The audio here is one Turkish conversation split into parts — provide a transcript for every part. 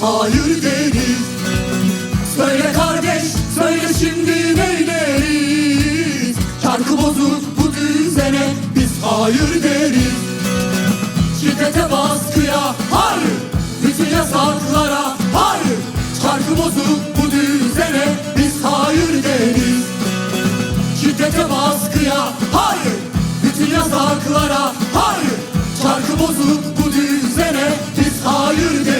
hayır deriz. Söyle kardeş söyle şimdi neyleriz? Çarkı bozuk bu düzene biz hayır deriz. Şiddete baskıya hayır Bütün yasaklara hayır Çarkı bozuk bu düzene biz hayır deriz. Şiddete baskıya hayır Bütün yasaklara hayır Çarkı bozuk bu düzene biz hayır deriz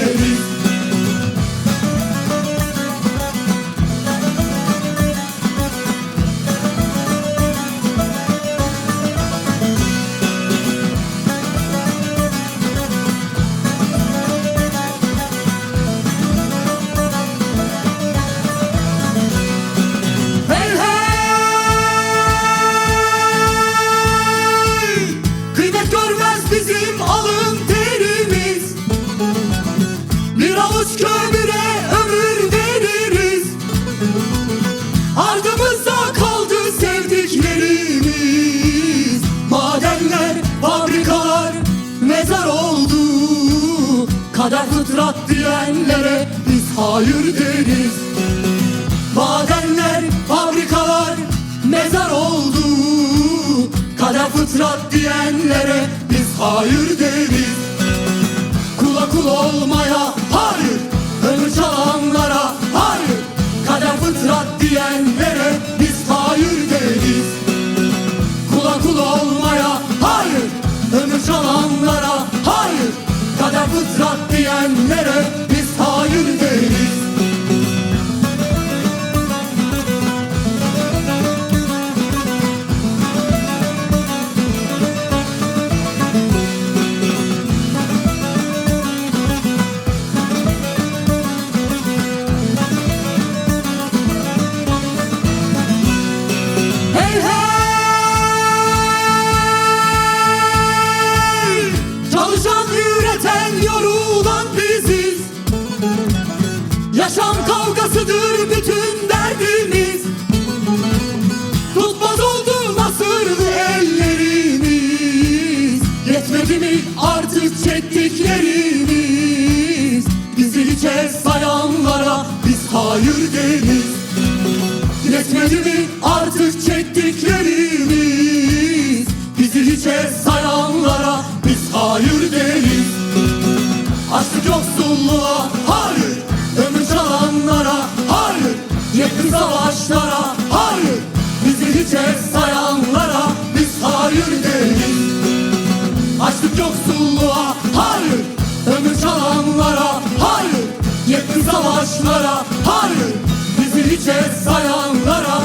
Kader fıtrat diyenlere biz hayır deriz. Madenler, fabrikalar mezar oldu. Kader fıtrat diyenlere biz hayır deriz. Kula kul olmaya hayır Ömür çalanlara hayır. Kader fıtrat diyenlere üreten, yorulan biziz Yaşam kavgasıdır bütün derdimiz. Tutmaz oldu nasırlı ellerimiz. Yetmedi mi artık çektiklerimiz? Bizi hiçe sayanlara biz hayır deriz. Yetmedi mi artık çektiklerimiz savaşlara hayır Bizi hiçe sayanlara biz hayır deriz. Açlık yoksulluğa hayır Ömür çalanlara hayır Yakın savaşlara hayır Bizi hiçe sayanlara